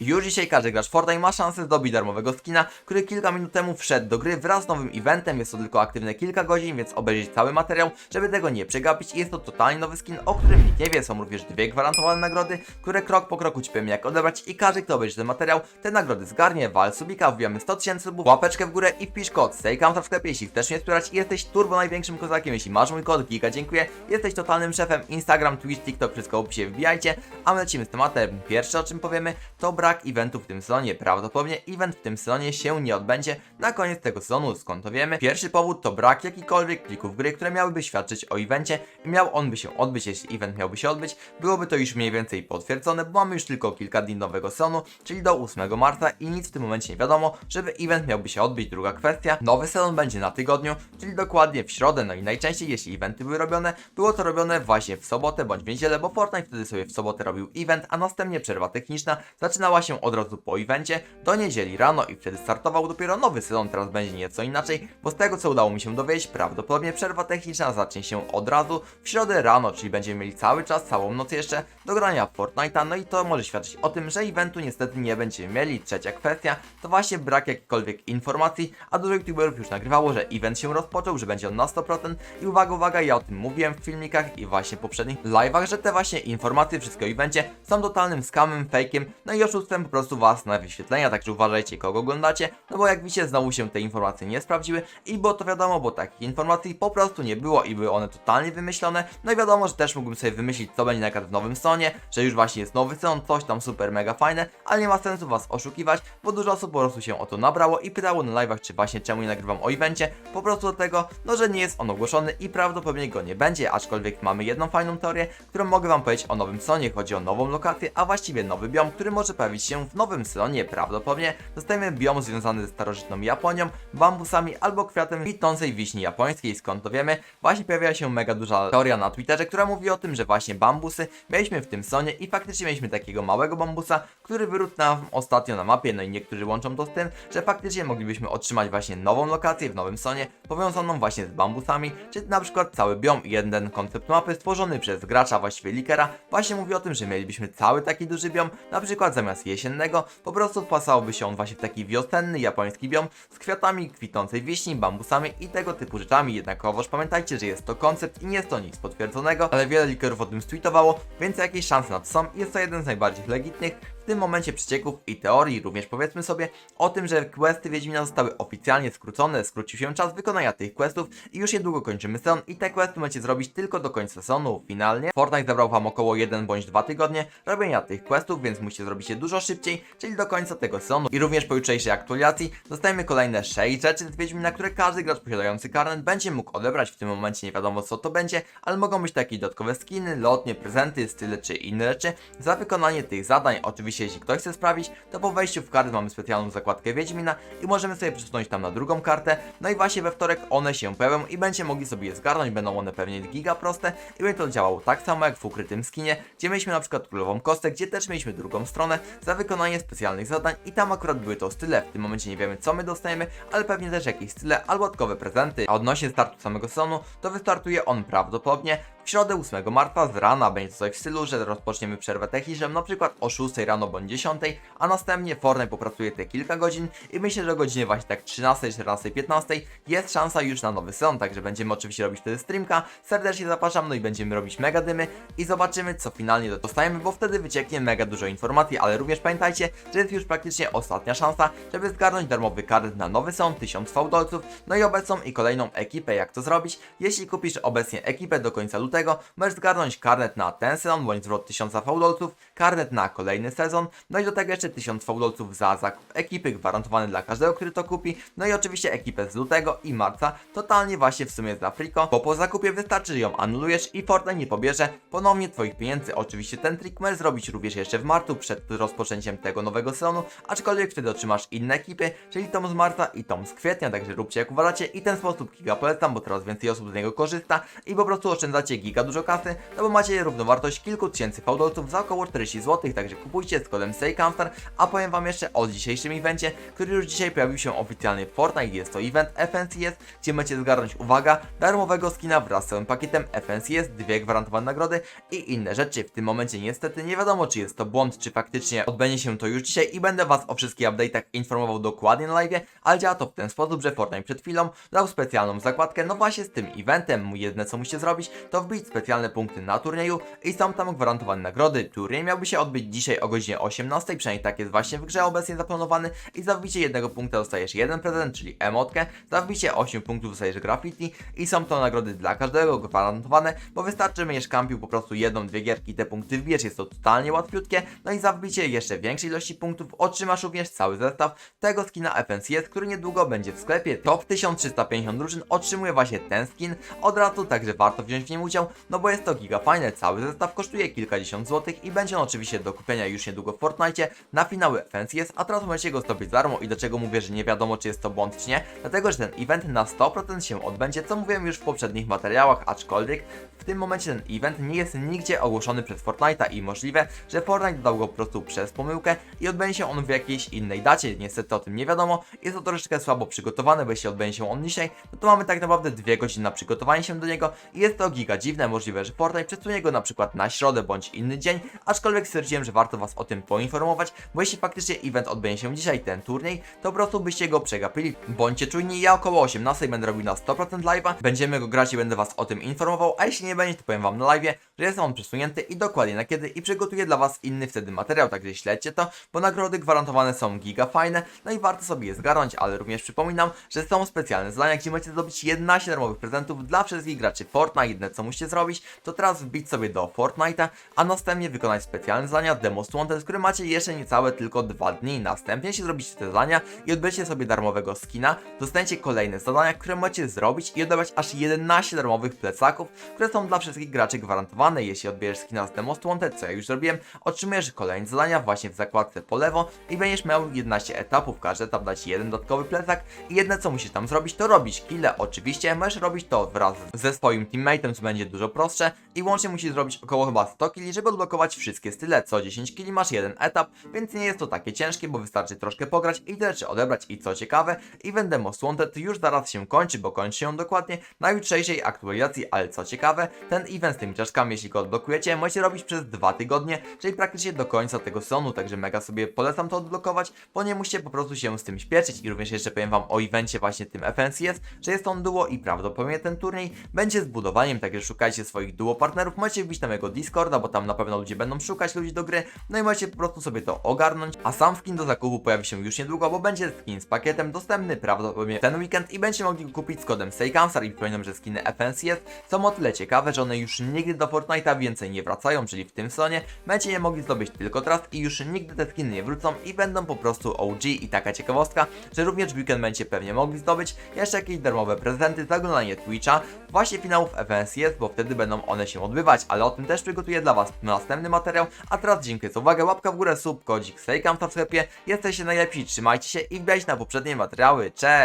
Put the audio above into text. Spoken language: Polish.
Już dzisiaj każdy gracz Fortnite ma szansę zdobyć darmowego skina, który kilka minut temu wszedł do gry wraz z nowym eventem. Jest to tylko aktywne kilka godzin, więc obejrzyj cały materiał, żeby tego nie przegapić. Jest to totalnie nowy skin, o którym nikt nie wie. Są również dwie gwarantowane nagrody, które krok po kroku ci powiem jak odebrać i każdy kto obejrzy ten materiał, te nagrody zgarnie. Wal subika, wbijamy 100 tysięcy subów, łapeczkę w górę i wpisz kod STAYCAMSA w sklepie, jeśli chcesz mnie wspierać i jesteś turbo największym kozakiem. Jeśli masz mój kod, giga dziękuję. Jesteś totalnym szefem, Instagram, Twitch, TikTok, wszystko w opisie, wbijajcie. A my lecimy z tematem. Pierwsze o czym powiemy, to brak eventu w tym sezonie. Prawdopodobnie event w tym sezonie się nie odbędzie na koniec tego sezonu, skąd to wiemy. Pierwszy powód to brak jakichkolwiek plików gry, które miałyby świadczyć o evencie i miał on by się odbyć, jeśli event miałby się odbyć. Byłoby to już mniej więcej potwierdzone, bo mamy już tylko kilka dni nowego sezonu, czyli do 8 marca i nic w tym momencie nie wiadomo, żeby event miałby się odbyć. Druga kwestia, nowy sezon będzie na tygodniu, czyli dokładnie w środę, no i najczęściej jeśli eventy były robione, było to robione właśnie w sobotę bądź w niedzielę, bo Fortnite wtedy sobie w sobotę robił event, a następnie przerwa techniczna zaczynała się od razu po evencie do niedzieli rano i wtedy startował dopiero nowy sezon, teraz będzie nieco inaczej, bo z tego co udało mi się dowiedzieć, prawdopodobnie przerwa techniczna zacznie się od razu w środę rano, czyli będziemy mieli cały czas, całą noc jeszcze do grania w Fortnite'a, no i to może świadczyć o tym, że eventu niestety nie będziemy mieli. Trzecia kwestia to właśnie brak jakichkolwiek informacji, a dużo youtuberów już nagrywało, że event się rozpoczął, że będzie on na 100% i uwaga, uwaga, ja o tym mówiłem w filmikach i właśnie poprzednich live'ach, że te właśnie informacje, wszystko o evencie są totalnym skamem, fake'iem, no i oszustwem po prostu was na wyświetlenia, także uważajcie kogo oglądacie, no bo jak widzicie znowu się te informacje nie sprawdziły i było to wiadomo, bo takich informacji po prostu nie było i były one totalnie wymyślone, no i wiadomo, że też mógłbym sobie wymyślić co będzie na przykład w nowym sezonie, że już właśnie jest nowy sezon, coś tam super mega fajne, ale nie ma sensu was oszukiwać, bo dużo osób po prostu się o to nabrało i pytało na live'ach, czy właśnie czemu nie nagrywam o evencie, po prostu do tego, no że nie jest on ogłoszony i prawdopodobnie go nie będzie, aczkolwiek mamy jedną fajną teorię, którą mogę wam powiedzieć o nowym sezonie, chodzi o nową lokację, a właściwie nowy biom, który może pojawić się w nowym sezonie, prawdopodobnie dostajemy biom związany ze starożytną Japonią, bambusami albo kwiatem kwitnącej wiśni japońskiej, skąd to wiemy, właśnie pojawia się mega duża teoria na Twitterze, która mówi o tym, że właśnie bambusy mieliśmy w tym sezonie i faktycznie mieliśmy takiego małego bambusa, który wyrósł nam ostatnio na mapie, no i niektórzy łączą to z tym, że faktycznie moglibyśmy otrzymać właśnie nową lokację w nowym sezonie, powiązaną właśnie z bambusami, czy na przykład cały biom. I jeden koncept mapy stworzony przez gracza, właściwie Likera, właśnie mówi o tym, że mielibyśmy cały taki duży biom, na przykład zamiast jesiennego, po prostu wpasałoby się on właśnie w taki wiosenny japoński biom z kwiatami kwitnącej wiśni, bambusami i tego typu rzeczami, jednakowoż pamiętajcie, że jest to koncept i nie jest to nic potwierdzonego, ale wiele likerów o tym tweetowało, więc jakieś szanse na to są. I jest to jeden z najbardziej legitnych tym momencie przecieków i teorii, również powiedzmy sobie o tym, że questy Wiedźmina zostały oficjalnie skrócone, skrócił się czas wykonania tych questów i już niedługo kończymy sezon i te questy możecie zrobić tylko do końca sezonu. Finalnie Fortnite zabrał wam około 1 bądź 2 tygodnie robienia tych questów, więc musicie zrobić je dużo szybciej, czyli do końca tego sezonu i również po jutrzejszej aktualizacji dostajemy kolejne 6 rzeczy z Wiedźmina, które każdy gracz posiadający karnet będzie mógł odebrać. W tym momencie nie wiadomo co to będzie, ale mogą być takie dodatkowe skiny, lotnie, prezenty, style czy inne rzeczy za wykonanie tych zadań. Oczywiście jeśli ktoś chce sprawić, to po wejściu w kartę mamy specjalną zakładkę Wiedźmina i możemy sobie przesunąć tam na drugą kartę. No i właśnie we wtorek one się pojawią i będziecie mogli sobie je zgarnąć, będą one pewnie giga proste i będzie to działało tak samo jak w ukrytym skinie, gdzie mieliśmy na przykład królową kostę, gdzie też mieliśmy drugą stronę za wykonanie specjalnych zadań i tam akurat były to style. W tym momencie nie wiemy co my dostajemy, ale pewnie też jakieś style albo dodatkowe prezenty. A odnośnie startu samego sezonu, to wystartuje on prawdopodobnie w środę 8 marca z rana będzie coś w stylu, że rozpoczniemy przerwę techniczną na przykład o 6 rano bądź 10, a następnie Fortnite popracuje te kilka godzin i myślę, że o godzinie właśnie tak 13, 14, 15 jest szansa już na nowy sezon, także będziemy oczywiście robić wtedy streamka, serdecznie zapraszam, no i będziemy robić mega dymy i zobaczymy co finalnie dostajemy, bo wtedy wycieknie mega dużo informacji, ale również pamiętajcie, że jest już praktycznie ostatnia szansa, żeby zgarnąć darmowy karnet na nowy sezon, 1000 fałdolców, no i obecną i kolejną ekipę, jak to zrobić. Jeśli kupisz obecnie ekipę do końca lutego, możesz zgarnąć karnet na ten sezon, bądź zwrot 1000 fałdolców, karnet na kolejny sezon, no i do tego jeszcze 1000 fałdolców za zakup ekipy, gwarantowany dla każdego, który to kupi, no i oczywiście ekipę z lutego i marca, totalnie właśnie w sumie za friko, bo po zakupie wystarczy, że ją anulujesz i Fortnite nie pobierze ponownie Twoich pieniędzy. Oczywiście ten trik możesz zrobić również jeszcze w marcu, przed rozpoczęciem tego nowego sezonu, aczkolwiek wtedy otrzymasz inne ekipy, czyli tą z marca i tą z kwietnia, także róbcie jak uważacie i ten sposób giga polecam, bo coraz więcej osób z niego korzysta i po prostu oszczędzacie giga giga dużo kasy, no bo macie równowartość kilku tysięcy fałdolców za około 40 zł, także kupujcie z kodem SAYCAMSTAR, a powiem wam jeszcze o dzisiejszym evencie, który już dzisiaj pojawił się oficjalnie w Fortnite, jest to event FNCS, gdzie macie zgarnąć, uwaga, darmowego skina wraz z całym pakietem FNCS, dwie gwarantowane nagrody i inne rzeczy. W tym momencie niestety nie wiadomo, czy jest to błąd, czy faktycznie odbędzie się to już dzisiaj i będę was o wszystkich update'ach informował dokładnie na live, ale działa to w ten sposób, że Fortnite przed chwilą dał specjalną zakładkę, no właśnie z tym eventem. Jedyne co musicie zrobić, to wbić specjalne punkty na turnieju i są tam gwarantowane nagrody. Turniej miałby się odbyć dzisiaj o godzinie 18, przynajmniej tak jest właśnie w grze obecnie zaplanowany i za wbicie jednego punkta dostajesz jeden prezent, czyli emotkę, za wbicie 8 punktów dostajesz graffiti i są to nagrody dla każdego gwarantowane, bo wystarczy, będziesz kampił po prostu jedną, dwie gierki, te punkty wbierz, jest to totalnie łatwiutkie, no i za wbicie jeszcze większej ilości punktów otrzymasz również cały zestaw tego skina FNCS, który niedługo będzie w sklepie. Top 1350 drużyn otrzymuje właśnie ten skin od razu, także warto wziąć w nim udział, no bo jest to giga fajne, cały zestaw kosztuje kilkadziesiąt złotych i będzie on oczywiście do kupienia już niedługo w Fortnite na finały FNCS, a teraz możecie go zdobyć za darmo i dlaczego mówię, że nie wiadomo czy jest to błąd czy nie, dlatego że ten event na 100% się odbędzie, co mówiłem już w poprzednich materiałach, aczkolwiek w tym momencie ten event nie jest nigdzie ogłoszony przez Fortnite'a i możliwe, że Fortnite dodał go po prostu przez pomyłkę i odbędzie się on w jakiejś innej dacie. Niestety o tym nie wiadomo. Jest to troszeczkę słabo przygotowane, bo jeśli odbędzie się on dzisiaj, no to mamy tak naprawdę dwie godziny na przygotowanie się do niego i jest to giga dziwne. Możliwe, że Fortnite przesunie go na przykład na środę bądź inny dzień, aczkolwiek stwierdziłem, że warto Was o tym poinformować, bo jeśli faktycznie event odbędzie się dzisiaj, ten turniej, to po prostu byście go przegapili. Bądźcie czujni, ja około 18 będę robił na 100% live'a, będziemy go grać i będę Was o tym informował, a jeśli nie będzie, to powiem Wam na live'ie, że jest on przesunięty i dokładnie na kiedy i przygotuję dla Was inny wtedy materiał, także śledźcie to, bo nagrody gwarantowane są giga fajne, no i warto sobie je zgarnąć, ale również przypominam, że są specjalne zadania, gdzie możecie zdobyć 11 darmowych prezentów dla wszystkich graczy Fortnite. Jedyne co musicie zrobić, to teraz wbić sobie do Fortnite'a, a następnie wykonać specjalne zadania Demo Wanted, które macie jeszcze niecałe tylko 2 dni. Następnie jeśli zrobicie te zadania i odbędziecie sobie darmowego skina, dostaniecie kolejne zadania, które macie zrobić i odebrać aż 11 darmowych plecaków, które są dla wszystkich graczy gwarantowane. Jeśli odbierzesz skina z Demo Wanted, co ja już zrobiłem, otrzymujesz kolejne zadania właśnie w zakładce po lewo i będziesz miał 11 etapów. Każdy etap da ci jeden dodatkowy plecak i jedne co musisz tam zrobić, to robić kille. Oczywiście możesz robić to wraz ze swoim teammateem, co będzie dużo prostsze i łącznie musisz zrobić około chyba 100 killi, żeby odblokować wszystkie style. Co 10 killi masz jeden etap, więc nie jest to takie ciężkie, bo wystarczy troszkę pograć i tyle czy odebrać. I co ciekawe, event Demo Wanted już zaraz się kończy, bo kończy się dokładnie na jutrzejszej aktualizacji, ale co ciekawe, ten event z tymi czaszkami, jeśli go odblokujecie, możecie robić przez dwa tygodnie, czyli praktycznie do końca tego sezonu, także mega sobie polecam to odblokować, bo nie musicie po prostu się z tym śpieszyć i również jeszcze powiem wam o evencie właśnie tym FNCS, że jest on duo i prawdopodobnie ten turniej będzie z budowaniem, także szukajcie swoich duo partnerów, możecie wbić na mojego Discorda, bo tam na pewno ludzie będą szukać ludzi do gry, no i możecie po prostu sobie to ogarnąć, a sam skin do zakupu pojawi się już niedługo, bo będzie skin z pakietem dostępny prawdopodobnie ten weekend i będziecie mogli go kupić z kodem SAYCAMSTAR i przypominam, że skiny FNCS są o tyle ciekawe, że one już nigdy do Fortnite'a więcej nie wracają, czyli w tym sezonie będziecie je mogli zdobyć tylko teraz i już nigdy te skiny nie wrócą i będą po prostu OG i taka ciekawostka, że również w weekend będziecie pewnie mogli zdobyć jeszcze jakieś darmowe prezenty za oglądanie Twitcha, właśnie finałów FNCS, bo wtedy będą one się odbywać, ale o tym też przygotuję dla Was następny materiał, a teraz dziękuję za uwagę, łapka w górę, sub, kodzik, SAYCAMSTAR w sklepie, jesteście najlepsi, trzymajcie się i wbijajcie na poprzednie materiały, cześć!